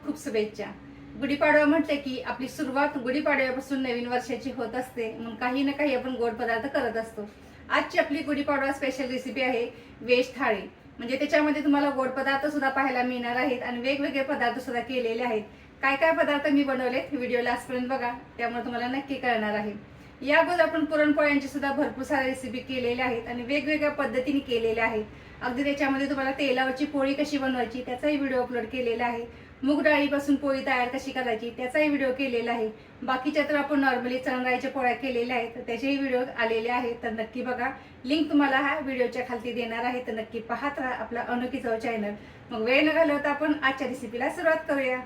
खूप खूप शुभेच्छा. गुढीपाडवा म्हटले की आपली सुरुवात गुढीपाडव्यापासून नवीन वर्षाची होत असते. मग काही ना काही आपण गोड पदार्थ करत असतो. आजची आपली गुढीपाडवा स्पेशल रेसिपी आहे वेज थाळी. म्हणजे त्याच्यामध्ये तुम्हाला गोड पदार्थ सुद्धा पाहायला मिळणार आहेत आणि वेगवेगळे पदार्थ सुद्धा केलेले आहेत. काय काय पदार्थ मी बनवले व्हिडिओ लास्टपर्यंत बघा. त्यामुळे तुम्हाला नक्की कळणार आहे. या अगोदर आपण पुरणपोळ्यांची सुद्धा भरपूर साऱ्या रेसिपी केलेल्या आहेत आणि वेगवेगळ्या पद्धतीने केलेल्या आहेत. अगदी त्याच्यामध्ये तुम्हाला तेलावरची पोळी कशी बनवायची त्याचाही व्हिडिओ अपलोड केलेला आहे. मूग डाळीपासून पोळी तयार कशी करायची त्याचाही व्हिडिओ केलेला आहे. बाकीच्या तर आपण नॉर्मली चणराईच्या पोळ्या केलेल्या आहेत तर त्याचेही व्हिडिओ आलेले आहेत. तर नक्की बघा लिंक तुम्हाला हा व्हिडिओच्या खालती देणार आहे. तर नक्की पाहत राहा आपला अनोखी चव चॅनल मग वेळ न घालवता आपण आजच्या रेसिपीला सुरुवात करूया.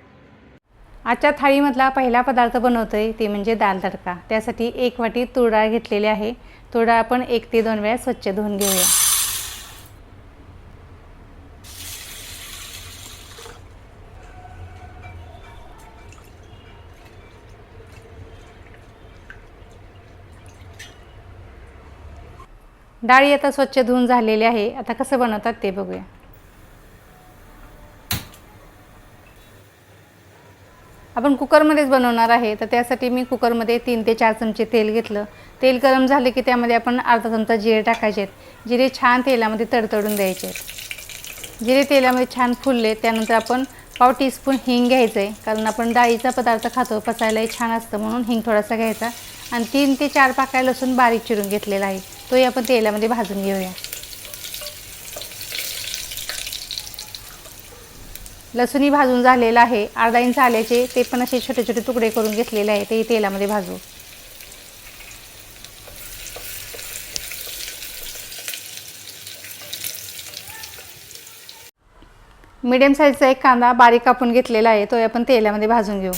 आजच्या थाळीमधला पहिला पदार्थ बनवतोय ते म्हणजे दाल तडका. त्यासाठी एक वाटी तुरडाळ घेतलेली आहे. तुरडाळ आपण एक ते दोन वेळा स्वच्छ धुवून घेऊया. डाळी आता स्वच्छ धुवून झालेली आहे. आता कसं बनवतात ते बघूया. आपण कुकरमध्येच बनवणार आहे. तर त्यासाठी मी कुकरमध्ये तीन ते चार चमचे तेल घेतलं. तेल गरम झाले की त्यामध्ये आपण अर्धा चमचा जिरे टाकायचे आहेत. जिरे छान तेलामध्ये तडतडून द्यायचे आहेत. जिरे तेलामध्ये छान फुलले त्यानंतर आपण पाव टीस्पून हिंग घ्यायचं आहे कारण आपण डाळीचा पदार्थ खातो पचायलाही छान असतं म्हणून हिंग थोडासा घ्यायचा. आणि तीन ते चार पाकळ्या लसूण बारीक चिरून घेतलेला आहे. तोही आपण तेलामध्ये भाजून घेऊया. लसूणही भाजून झालेला आहे. अर्धा इंच आल्याचे ते पण असे छोटे छोटे तुकडे करून घेतलेले आहे. तेही तेलामध्ये भाजू. मीडियम साईजचा एक कांदा बारीक कापून घेतलेला आहे. तो आपण तेलामध्ये भाजून घेऊ.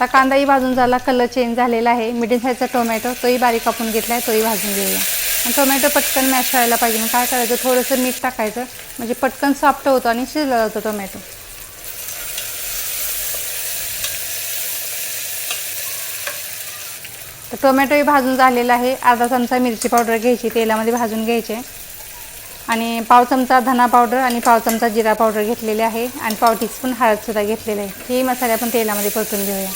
आता कांदाही भाजून झाला कलर चेंज झालेला आहे. मिडियम साईजचा टोमॅटो तोही बारीक कापून घेतला आहे तोही भाजून घेऊया. आणि टोमॅटो पटकन मॅश व्हायला पाहिजे मग काय करायचं? थोडंसं मीठ टाकायचं. म्हणजे पटकन सॉफ्ट होतो आणि शिजला जातो टोमॅटो तर टोमॅटोही भाजून झालेला आहे. अर्धा चमचा मिरची पावडर घ्यायची तेलामध्ये भाजून घ्यायचे. आणि पाव चमचा धना पावडर आणि पाव चमचा जिरा पावडर घेतलेले आहे. आणि पाव टीस्पून हळदसुद्धा घेतलेलं आहे. हे मसाले आपण तेलामध्ये परतून घेऊया.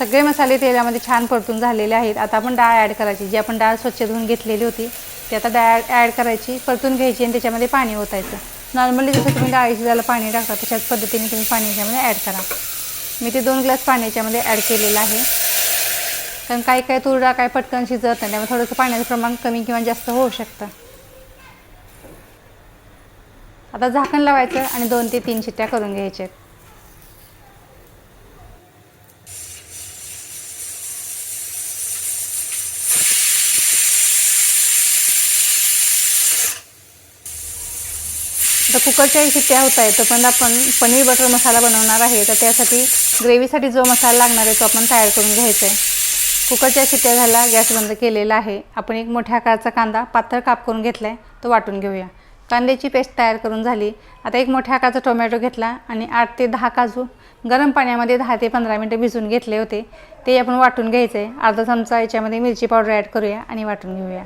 सगळे मसाले तेलामध्ये छान परतून झालेले आहेत. आता आपण डाळ ॲड करायची. जी आपण डाळ स्वच्छ धुवून घेतलेली होती ती आता डाळ ॲड करायची परतून घ्यायची आणि त्याच्यामध्ये पाणी ओतायचं. नॉर्मली जसं तुम्ही डाळी शिजायला पाणी टाकता तशाच पद्धतीने तुम्ही पाणी याच्यामध्ये ॲड करा. मी ते दोन ग्लास पाणी याच्यामध्ये ॲड केलेलं आहे. कारण काही काही तुरडा काय पटकन शिजत नाही त्यामुळे थोडंसं पाण्याचं प्रमाण कमी किंवा जास्त होऊ शकतं. आता झाकण लावायचं आणि दोन ते तीन शिट्ट्या करून घ्यायच्या कुकरच्याही शिट्ट्या होत आहेत. पण आपण पनीर बटर मसाला बनवणार आहे. तर त्यासाठी ग्रेव्हीसाठी जो मसाला लागणार आहे तो आपण तयार करून घ्यायचा आहे. कुकरच्या शिट्ट्या झाला गॅस बंद केलेला आहे. आपण एक मोठ्या आकाराचा कांदा पातळ काप करून घेतला आहे तो वाटून घेऊया. कांद्याची पेस्ट तयार करून झाली. आता एक मोठ्या आकाराचा टोमॅटो घेतला आणि आठ ते दहा काजू गरम पाण्यामध्ये दहा ते पंधरा मिनटं भिजून घेतले होते. ते आपण वाटून घ्यायचं. आहे अर्धा चमचा याच्यामध्ये मिरची पावडर ॲड करूया आणि वाटून घेऊया.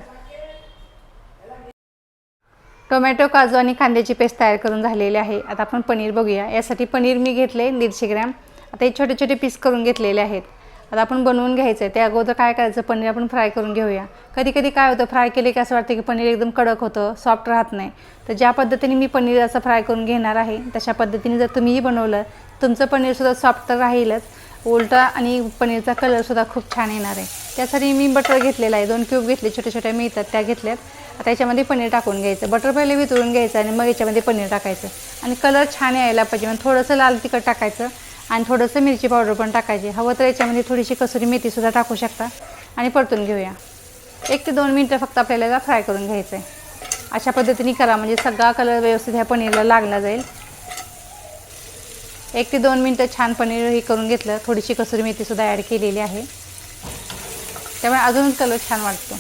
टोमॅटो काजू आणि कांद्याची पेस्ट तयार करून झालेली आहे. आता आपण पनीर बघूया. यासाठी पनीर मी घेतले दीडशे ग्रॅम. आता हे छोटे छोटे पीस करून घेतलेले आहेत. आता आपण बनवून घ्यायचं आहे त्या अगोदर काय करायचं? पनीर आपण फ्राय करून घेऊया. कधी कधी काय होतं? फ्राय केले की असं वाटतं की पनीर एकदम कडक होतं सॉफ्ट राहत नाही. तर ज्या पद्धतीने मी पनीर असं फ्राय करून घेणार आहे तशा पद्धतीने जर तुम्हीही बनवलं तुमचं पनीरसुद्धा सॉफ्ट तर राहीलच. उलटा आणि पनीरचा कलरसुद्धा खूप छान येणार आहे. त्यासाठी मी बटर घेतलेला आहे. दोन क्यूब घेतले छोट्या छोट्या मिळतात त्या घेतल्यात. आता याच्यामध्ये पनीर टाकून घ्यायचं. बटर पहिले वितळून घ्यायचं आणि मग याच्यामध्ये पनीर टाकायचं. आणि कलर छान यायला पाहिजे. मग थोडंसं लाल तिखट टाकायचं. आणि थोडंसं मिरची पावडर पण टाकायची. हवं तर याच्यामध्ये थोडीशी कसुरी मेथीसुद्धा टाकू शकता. आणि परतून घेऊया. एक ते दोन मिनटं फक्त आपल्याला फ्राय करून घ्यायचं आहे अशा पद्धतीने करा. म्हणजे सगळा कलर व्यवस्थित ह्या पनीरला लागला जाईल. एक ते दोन मिनटं छान पनीर हे करून घेतलं. थोडीशी कसुरी मेथीसुद्धा ॲड केलेली आहे. त्यामुळे अजूनच कलर छान वाटतो.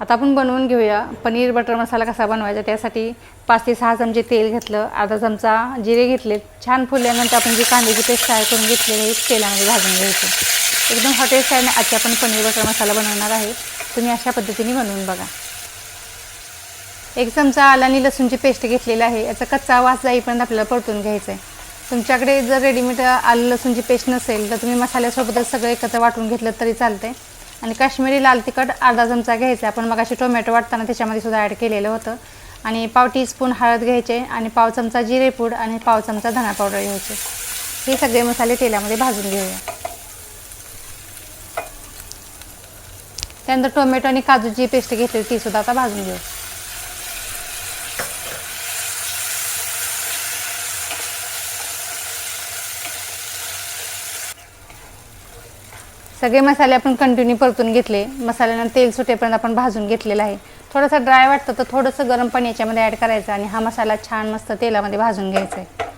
आता आपण बनवून घेऊया. पनीर बटर मसाला कसा बनवायचा त्यासाठी पाच ते सहा चमचे तेल घेतलं. अर्धा चमचा जिरे घेतले. छान फुलल्यानंतर आपण जी कांद्याची पेस्ट तयार करून घेतलेली आहे तेलामध्ये भाजून घ्यायचं. एकदम हॉटेल स्टाईलने आजची आपण पनीर बटर मसाला बनवणार आहे. तुम्ही अशा पद्धतीने बनवून बघा. एक चमचा आला आणि लसूणची पेस्ट घेतलेली आहे. याचा कच्चा वास जाईपर्यंत आपल्याला परतून घ्यायचा आहे तुमच्याकडे जर रेडीमेड आलं लसूणची पेस्ट नसेल तर तुम्ही मसाल्यासोबतच सगळं एकत्र वाटून घेतलं तरी चालते आणि काश्मीरी लाल तिखट अर्धा चमचा घ्यायचा आपण मग अशी टोमॅटो वाटताना त्याच्यामध्ये सुद्धा ॲड केलेलं होतं. आणि पाव टीस्पून हळद घ्यायचे आणि पाव चमचा जिरेपूड आणि पाव चमचा धना पावडर घ्यायचे. हे सगळे मसाले तेलामध्ये भाजून घेऊया. त्यानंतर टोमॅटो आणि काजूची पेस्ट घेतली ती सुद्धा आता भाजून घेऊ. सगळे मसाले आपण कंटिन्यू परतून घेतले. मसाल्यानं तेल सुटेपर्यंत आपण भाजून घेतलेलं आहे. थोडंसं ड्राय वाटतं तर थोडंसं गरम पाणी याच्यामध्ये ॲड करायचं आणि हा मसाला छान मस्त तेलामध्ये भाजून घ्यायचा आहे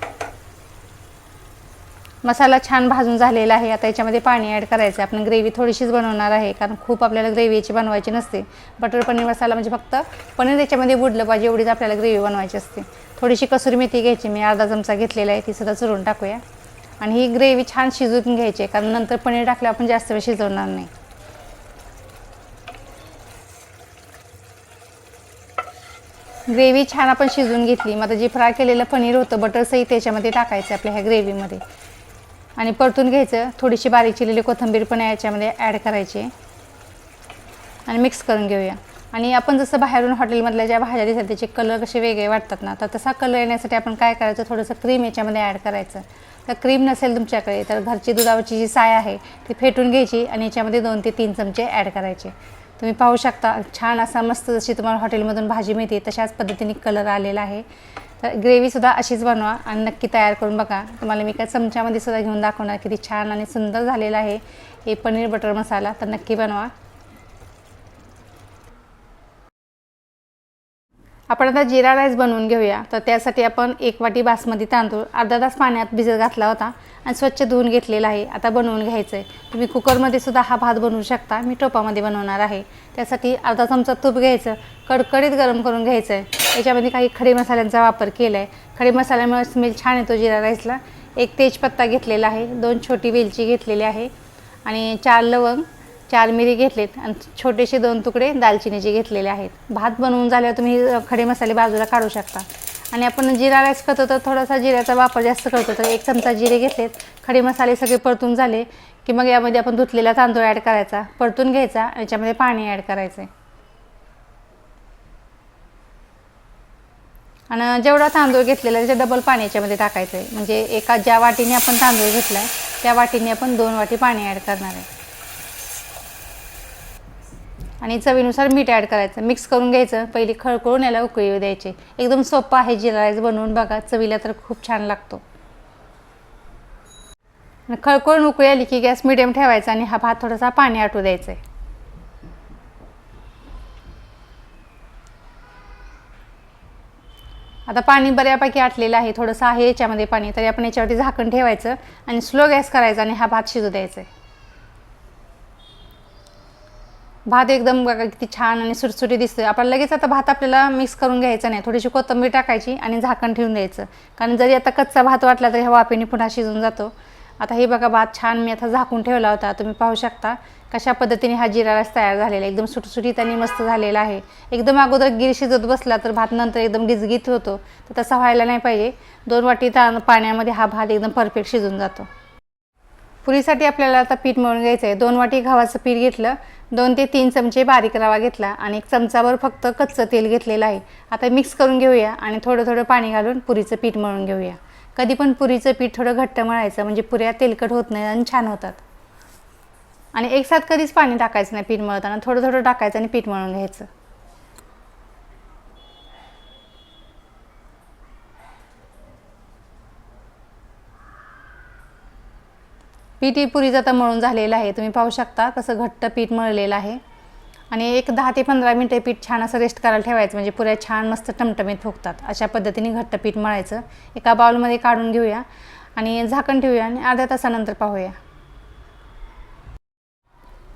मसाला छान भाजून झालेला आहे. आता याच्यामध्ये पाणी ॲड करायचं आहे आपण ग्रेव्ही थोडीशीच बनवणार आहे कारण खूप आपल्याला ग्रेव्ही याची बनवायची नसते. बटर पनीर मसाला म्हणजे फक्त पनीर याच्यामध्ये बुडलं पाहिजे एवढीच आपल्याला ग्रेव्ही बनवायची असते. थोडीशी कसुरी मेथी घ्यायची. मी अर्धा चमचा घेतलेला आहे. ती सुद्धा चुरून टाकूया. आणि ही ग्रेव्ही छान शिजवून घ्यायची आहे कारण नंतर पनीर टाकलं आपण जास्त वेळ शिजवणार नाही. ग्रेव्ही छान आपण शिजवून घेतली. मग आता जे फ्राय केलेलं पनीर होतं बटरसही त्याच्यामध्ये टाकायचं आपल्या ह्या ग्रेव्हीमध्ये. आणि परतून घ्यायचं थोडीशी बारीक चिरलेली कोथिंबीर पण याच्यामध्ये ॲड करायची आणि मिक्स करून घेऊया. आणि आपण जसं बाहेरून हॉटेलमधल्या ज्या भाज्या दिसतात त्याचे कलर कसे वेगळे वाटतात ना तर तसा कलर येण्यासाठी आपण काय करायचं थोडंसं क्रीम याच्यामध्ये ॲड करायचं. तर क्रीम नसेल तुमच्याकडे तर घरची दुधावरची जी साय आहे ती फेटून घ्यायची आणि याच्यामध्ये दोन ते तीन चमचे ॲड करायचे. तुम्ही पाहू शकता छान असा मस्त जशी तुम्हाला हॉटेलमधून भाजी मिळते तशाच पद्धतीने कलर आलेला आहे. तर ग्रेव्हीसुद्धा अशीच बनवा आणि नक्की तयार करून बघा. तुम्हाला मी काय चमच्यामध्ये सुद्धा घेऊन दाखवणार किती छान आणि सुंदर झालेलं आहे हे पनीर बटर मसाला तर नक्की बनवा. आपण आता जिरा राईस बनवून घेऊया. तर त्यासाठी आपण एक वाटी बासमती तांदूळ अर्धा तास पाण्यात भिजत घातला होता आणि स्वच्छ धुवून घेतलेला आहे. आता बनवून घ्यायचं आहे तुम्ही कुकरमध्ये सुद्धा हा भात बनवू शकता. मी टोपामध्ये बनवणार आहे. त्यासाठी अर्धा चमचा तूप घ्यायचं. कडकडीत गरम करून घ्यायचं आहे याच्यामध्ये काही खडे मसाल्यांचा वापर केला आहे खडे मसाल्यामुळे स्मेल छान येतो जिरा राईसला. एक तेजपत्ता घेतलेला आहे. दोन छोटी वेलची घेतलेली आहे. आणि चार लवंग चार मिरी घेतलेत आणि छोटेसे दोन तुकडे दालचिनीचे घेतलेले आहेत. भात बनवून झाल्यावर तुम्ही खडे मसाले बाजूला काढू शकता. आणि आपण जिरा राईस करतो तर थोडासा जिऱ्याचा वापर जास्त करतो. तर एक चमचा जिरे घेतलेत. खडे मसाले सगळे परतून झाले की मग यामध्ये आपण धुतलेला तांदूळ ॲड करायचा. परतून घ्यायचा याच्यामध्ये पाणी ॲड करायचं आहे आणि जेवढा तांदूळ घेतलेला त्याच्या डबल पाणी याच्यामध्ये टाकायचं आहे म्हणजे एका ज्या वाटीने आपण तांदूळ घेतला आहे त्या वाटीने आपण दोन वाटी पाणी ॲड करणार आहे. आणि चवीनुसार मीठ ॲड करायचं. मिक्स करून घ्यायचं. पहिली खळखळून याला उकळी येऊ द्यायची. एकदम सोपं आहे जिरा राईस बनवून बघा. चवीला तर खूप छान लागतो. खळकळून खळखळून उकळी आली की गॅस मिडियम ठेवायचा आणि हा भात थोडासा पाणी आटू द्यायचं आहे आता पाणी बऱ्यापैकी आटलेलं आहे. थोडंसं आहे याच्यामध्ये पाणी. तरी आपण याच्यावरती झाकण ठेवायचं आणि स्लो गॅस करायचा आणि हा भात शिजू द्यायचा आहे भात एकदम बघा किती छान आणि सुटसुटी दिसतोय. आपण लगेच आता भात आपल्याला मिक्स करून घ्यायचा नाही. थोडीशी कोथिंबीर टाकायची आणि झाकण ठेवून द्यायचं. कारण जरी आता कच्चा भात वाटला तरी ह्या वाफेने पुन्हा शिजून जातो. आता हे बघा भात छान मी आता झाकून ठेवला होता. तुम्ही पाहू शकता कशा पद्धतीने हा जिरा राईस तयार झालेला आहे. एकदम सुटसुटीत आणि मस्त झालेला आहे. एकदम अगोदर गिर शिजत बसला तर भात नंतर एकदम गिजगीत होतो. तर तसा व्हायला नाही पाहिजे. दोन वाटी ता पाण्यामध्ये हा भात एकदम परफेक्ट शिजून जातो. पुरीसाठी आपल्याला आता पीठ मळून घ्यायचं आहे दोन वाटी गव्हाचं पीठ घेतलं. दोन ते तीन चमचे बारीक रवा घेतला आणि एक चमचावर फक्त कच्चं तेल घेतलेलं आहे. आता मिक्स करून घेऊया आणि थोडं थोडं पाणी घालून पुरीचं पीठ मळून घेऊया. कधी पण पुरीचं पीठ थोडं घट्ट मळायचं म्हणजे पुऱ्या तेलकट होत नाही आणि छान होतात. आणि एक साथ कधीच पाणी टाकायचं नाही पीठ मळताना थोडं थोडं टाकायचं आणि पीठ मळून घ्यायचं. पीठ ही पुरीचं आता मळून झालेलं आहे. तुम्ही पाहू शकता कसं घट्ट पीठ मळलेलं आहे. आणि एक दहा ते पंधरा मिनटं पीठ छान असं रेस्ट करायला ठेवायचं. म्हणजे पुऱ्या छान मस्त टमटमीत फुगतात. अशा पद्धतीने घट्ट पीठ मळायचं. एका बाउलमध्ये काढून घेऊया. आणि झाकण ठेवूया आणि अर्ध्या तासानंतर पाहूया.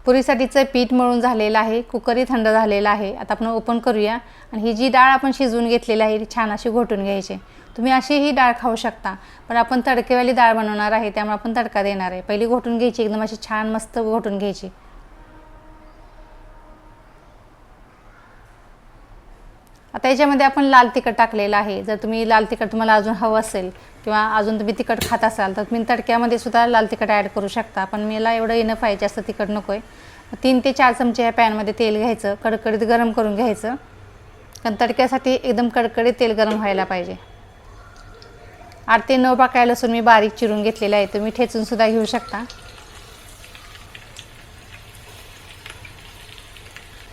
पुरीसाठीचं पीठ मळून झालेलं आहे. कुकरही थंड झालेलं आहे. आता आपण ओपन करूया. आणि ही जी डाळ आपण शिजवून घेतलेली आहे ती छान अशी घोटून घ्यायची. तुम्ही अशी ही डाळ खाऊ शकता. पण आपण तडकेवाली डाळ बनवणार आहे त्यामुळे आपण तडका देणार आहे. पहिली घोटून घ्यायची एकदम अशी छान मस्त घोटून घ्यायची. आता याच्यामध्ये आपण लाल तिखट टाकलेलं आहे. जर तुम्ही लाल तिखट तुम्हाला अजून हवं असेल किंवा अजून तुम्ही तिखट खात असाल तर तुम्ही तडक्यामध्ये सुद्धा लाल तिखट ॲड करू शकता. पण मला एवढं येणं पाहिजे जास्त तिखट नको आहे तीन ते चार चमचे ह्या पॅनमध्ये तेल घ्यायचं कडकडीत गरम करून घ्यायचं. कारण तडक्यासाठी एकदम कडकडीत तेल गरम व्हायला पाहिजे. आठ ते नऊ पाकळ्या लसूण मी बारीक चिरून घेतलेलं आहे तुम्ही ठेचूनसुद्धा घेऊ शकता.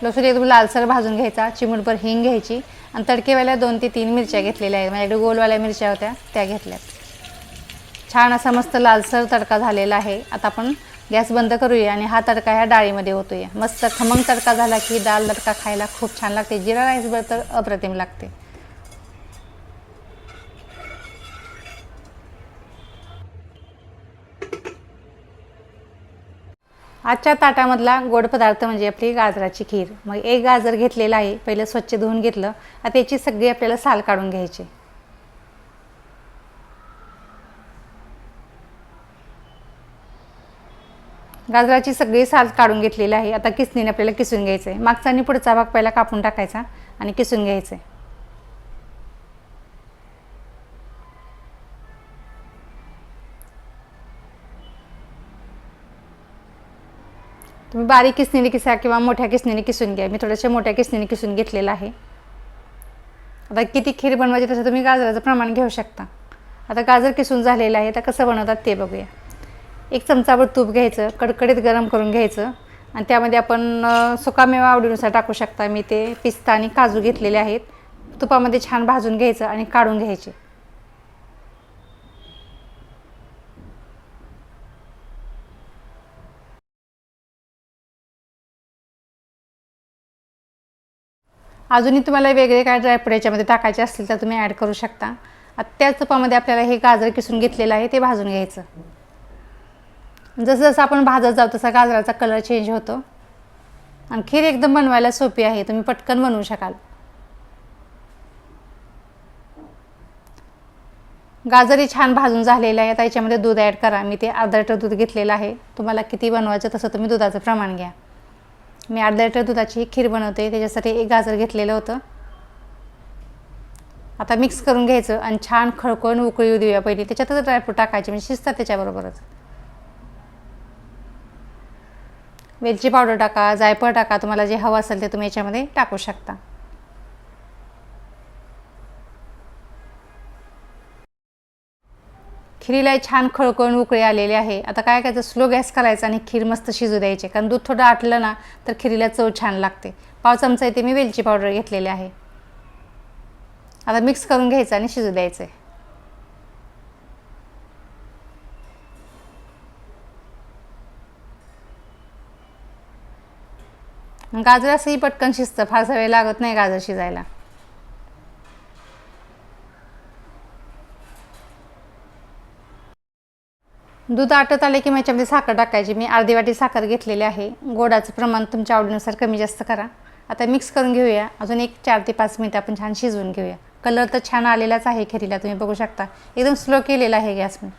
लसूण एकदम लालसर भाजून घ्यायचा चिमूटभर हिंग घ्यायची आणि तडकेवाल्या दोन ते तीन मिरच्या घेतलेल्या आहेत. माझ्याकडे गोलवाल्या मिरच्या होत्या त्या घेतल्यात. छान असा मस्त लालसर तडका झालेला आहे. आता आपण गॅस बंद करूया आणि हा तडका ह्या डाळीमध्ये होतोय मस्त खमंग तडका झाला की दाल तडका खायला खूप छान लागते. जिरा राईसवर तर अप्रतिम लागते. आजच्या ताटामधला गोड पदार्थ म्हणजे आपली गाजराची खीर. मग एक गाजर घेतलेलं आहे पहिलं स्वच्छ धुवून घेतलं आता याची सगळी आपल्याला साल काढून घ्यायची. गाजराची सगळी साल काढून घेतलेली आहे आता किसणीने आपल्याला किसून घ्यायचं आहे मागचा आणि पुढचा भाग पहिला कापून टाकायचा आणि किसून घ्यायचं आहे तुम्ही बारीक किसणीने किसा किंवा मोठ्या किसणीने किसून घ्या. मी थोड्याशा मोठ्या किसणीने किसून घेतलेलं आहे. आता किती खीर बनवायची तसं तुम्ही गाजराचं प्रमाण घेऊ शकता. आता गाजर किसून झालेलं आहे आता कसं बनवतात ते बघूया. एक चमचाभर तूप घ्यायचं कडकडीत गरम करून घ्यायचं आणि त्यामध्ये आपण सुकामेवा आवडीनुसार टाकू शकता. मी ते पिस्ता आणि काजू घेतलेले आहेत. तुपामध्ये छान भाजून घ्यायचं आणि काढून घ्यायचे. अजूनही तुम्हाला वेगळे काय ड्रायफ्रूट याच्यामध्ये टाकायचे असतील तर तुम्ही ॲड करू शकता. आता त्याच तुपामध्ये आपल्याला हे गाजर किसून घेतलेलं आहे ते भाजून घ्यायचं. जसं जसं आपण भाजत जाऊ तसा गाजराचा कलर चेंज होतो. आणि खीर एकदम बनवायला सोपी आहे तुम्ही पटकन बनवू शकाल. गाजरही छान भाजून झालेलं आहे आता याच्यामध्ये दूध ॲड करा. मी ते अर्धा लिटर दूध घेतलेलं आहे. तुम्हाला किती बनवायचं तसं तुम्ही दुधाचं प्रमाण घ्या. मी अर्धा लिटर दुधाची खीर बनवते त्याच्यासाठी एक गाजर घेतलेलं होतं. आता मिक्स करून घ्यायचं आणि छान खळखळून उकळी येऊ देऊया पहिली. त्याच्यातच ड्रायफ्रूट टाकायचे म्हणजे शिजतात त्याच्याबरोबरच. वेलची पावडर टाका जायफळ टाका तुम्हाला जे हवं असेल ते तुम्ही याच्यामध्ये टाकू शकता. खिरीला छान खळकळून उकळे आलेले आहे. आता काय करायचं स्लो गॅस करायचा आणि खीर मस्त शिजू द्यायची. कारण दूध थोडं आटलं ना तर खिरीला चव छान लागते. पाव चमचा इथे मी वेलची पावडर घेतलेली आहे. आता मिक्स करून घ्यायचं आणि शिजू द्यायचं आहे गाजर असंही पटकन शिजतं. फारसा वेळ लागत नाही गाजर शिजायला. दूध आटत आले की मग याच्यामध्ये साखर टाकायची. मी अर्धी वाटी साखर घेतलेली आहे. गोडाचं प्रमाण तुमच्या आवडीनुसार कमी जास्त करा. आता मिक्स करून घेऊया. अजून एक चार ते पाच मिनिट आपण छान शिजवून घेऊया. कलर तर छान आलेलाच आहे खिरीला. तुम्ही बघू शकता. एकदम स्लो केलेला आहे गॅस. मी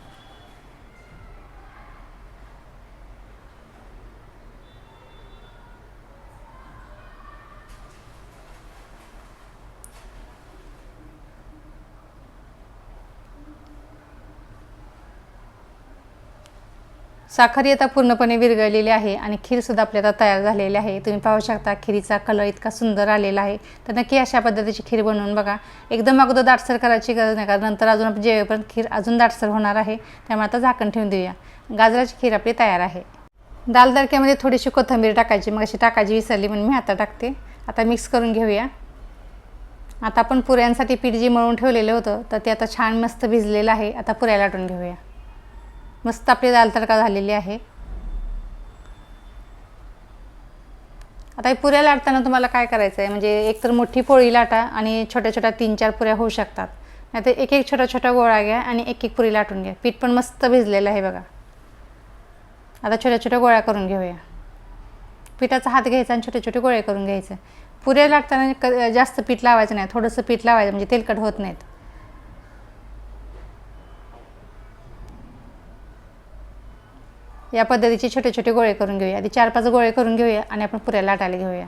साखर आता पूर्णपणे विरघळलेली आहे आणि खीरसुद्धा आपली आता तयार झालेली आहे. तुम्ही पाहू शकता खिरीचा कलर इतका सुंदर आलेला आहे. तर नक्की अशा पद्धतीची खीर बनवून बघा. एकदम अगोदर दाटसर करायची गरज नाही कारण नंतर अजून आपण जेवेपर्यंत खीर अजून दाटसर होणार आहे त्यामुळे आता झाकण ठेवून देऊया. गाजराची खीर आपली तयार आहे. दाल तडक्यामध्ये थोडीशी कोथिंबीर टाकायची मग अशी टाकायची विसरली म्हणून मी आता टाकते. आता मिक्स करून घेऊया. आता आपण पुऱ्यांसाठी पीठ जे मळून ठेवलेलं होतं तर ते आता छान मस्त भिजलेलं आहे. आता पुऱ्या लाटून घेऊया. मस्त आपली दाल तडका झालेली आहे. आता हे पुऱ्या लाटताना तुम्हाला काय करायचं आहे म्हणजे एकतर मोठी पोळी लाटा आणि छोट्या छोट्या तीन चार पुऱ्या होऊ शकतात. नाही तर एक एक छोट्या छोट्या गोळा घ्या आणि एक एक पुरी लाटून घ्या. पीठ पण मस्त भिजलेलं आहे बघा. आता छोट्या छोट्या गोळ्या करून घेऊया. पिठाचा हात घ्यायचा आणि छोटे छोटे गोळे करून घ्यायचे. पुऱ्या लाटताना क जास्त पीठ लावायचं नाही. थोडंसं पीठ लावायचं म्हणजे तेलकट होत नाहीत. या पद्धतीचे छोटे छोटे गोळे करून घेऊया. आधी चार पाच गोळे करून घेऊया आणि आपण पुऱ्या लाटायला घेऊया.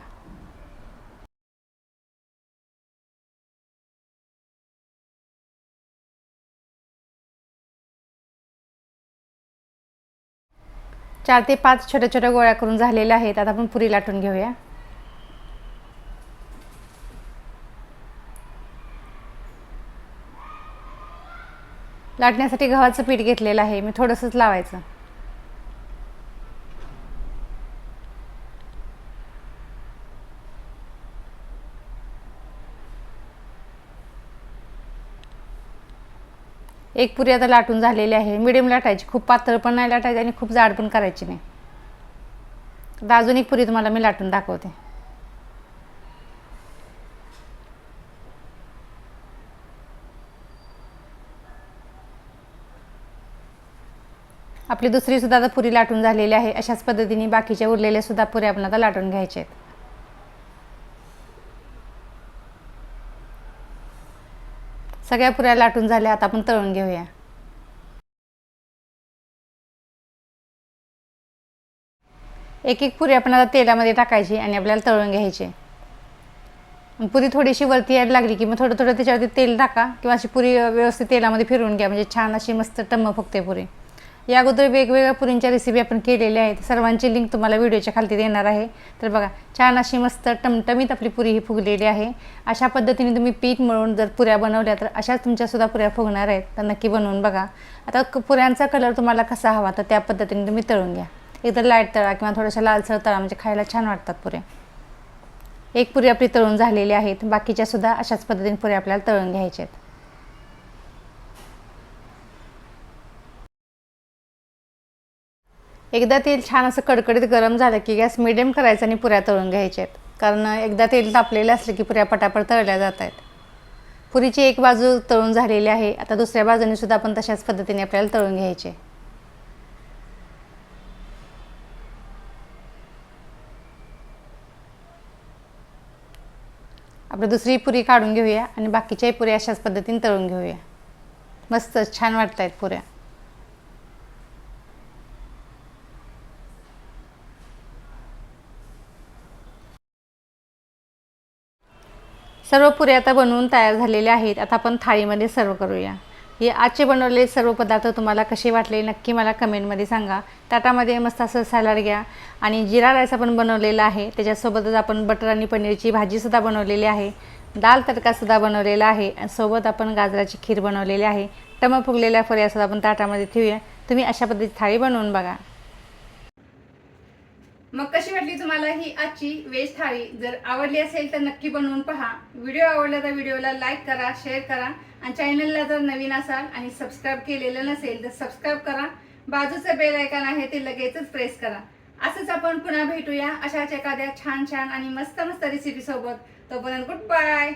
चार ते पाच छोट्या छोट्या गोळ्या करून झालेल्या आहेत. आता आपण पुरी लाटून घेऊया. लाटण्यासाठी गव्हाचं पीठ घेतलेलं आहे. मी थोडंसंच लावायचं. एक पुरी आता लाटून झालेली आहे. मिडियम लाटायची. खूप पातळ पण नाही लाटायची आणि खूप जाड पण करायची नाही. तर अजून एक पुरी तुम्हाला मी लाटून दाखवते. आपली दुसरीसुद्धा आता पुरी लाटून झालेली आहे. अशाच पद्धतीने बाकीच्या उरलेल्या सुद्धा पुऱ्या आपण आता लाटून घ्यायच्या आहेत. सगळ्या पुऱ्या लाटून झाल्या आता आपण तळून घेऊया. एक एक पुरी आपण आता तेलामध्ये टाकायची आणि आपल्याला तळून घ्यायची. पुरी थोडीशी वरती यायला लागली की मग थोडं थोडं त्याच्यावरती तेल टाका किंवा अशी पुरी व्यवस्थित तेलामध्ये फिरवून घ्या. म्हणजे छान अशी मस्त टम्म फुगते पुरी. या अगोदर वेगवेगळ्या पुरींच्या रेसिपी आपण केलेल्या आहेत. सर्वांची लिंक तुम्हाला व्हिडिओच्या खालती देणार आहे. तर बघा छान अशी मस्त टमटमीत आपली पुरी ही फुगलेली आहे. अशा पद्धतीने तुम्ही पीठ मळून जर पुऱ्या बनवल्या तर अशाच तुमच्यासुद्धा पुऱ्या फुगणार आहेत. तर नक्की बनवून बघा. आता पुऱ्यांचा कलर तुम्हाला कसा हवा तर त्या पद्धतीने तुम्ही तळून घ्या. एकतर लाइट तळा किंवा थोड्याशा लालसर तळा म्हणजे खायला छान वाटतात पुऱ्या. एक पुरी आपली तळून झालेली आहेत. बाकीच्या सुद्धा अशाच पद्धतीने पुऱ्या आपल्याला तळून घ्यायच्या आहेत. एकदा तेल छान असं कडकडीत गरम झालं की गॅस मिडियम करायचा आणि पुऱ्या तळून घ्यायच्या आहेत. कारण एकदा तेल तापलेलं असलं की पुऱ्या पटापट तळल्या जात आहेत. पुरीची एक बाजू तळून झालेली आहे. आता दुसऱ्या बाजूने सुद्धा आपण तशाच पद्धतीने आपल्याला तळून घ्यायचे. आपली दुसरी पुरी काढून घेऊया आणि बाकीच्याही पुऱ्या अशाच पद्धतीने तळून घेऊया. मस्त छान वाटत आहेत पुऱ्या. सर्व पुऱ्या आता बनवून तयार झालेल्या आहेत. आता आपण थाळीमध्ये सर्व करूया. हे आजचे बनवलेले सर्व पदार्थ तुम्हाला कसे वाटले नक्की मला कमेंटमध्ये सांगा. ताटामध्ये मस्त असं सॅलड घ्या. आणि जिरा राईस आपण बनवलेला आहे. त्याच्यासोबतच आपण बटर आणि पनीरची भाजीसुद्धा बनवलेली आहे. दाल तडकासुद्धा बनवलेला आहे. आणि सोबत आपण गाजराची खीर बनवलेली आहे. टम फुगलेल्या फळ्यासुद्धा आपण ताटामध्ये ठेवूया. तुम्ही अशा पद्धतीची थाळी बनवून बघा. मग कशी वाटली तुम्हाला ही आजची वेज थाळी? जर आवडली असेल तर नक्की बनवून पहा. व्हिडिओ आवडला तर व्हिडिओला लाईक करा शेअर करा. आणि चॅनलला जर नवीन असाल आणि सबस्क्राईब केलेलं नसेल तर सबस्क्राईब करा. बाजूचं बेल आयकॉन आहे ते लगेचच प्रेस करा. असंच आपण पुन्हा भेटूया अशाच एखाद्या छान छान आणि मस्त मस्त रेसिपी सोबत. तोपर्यंत गुड बाय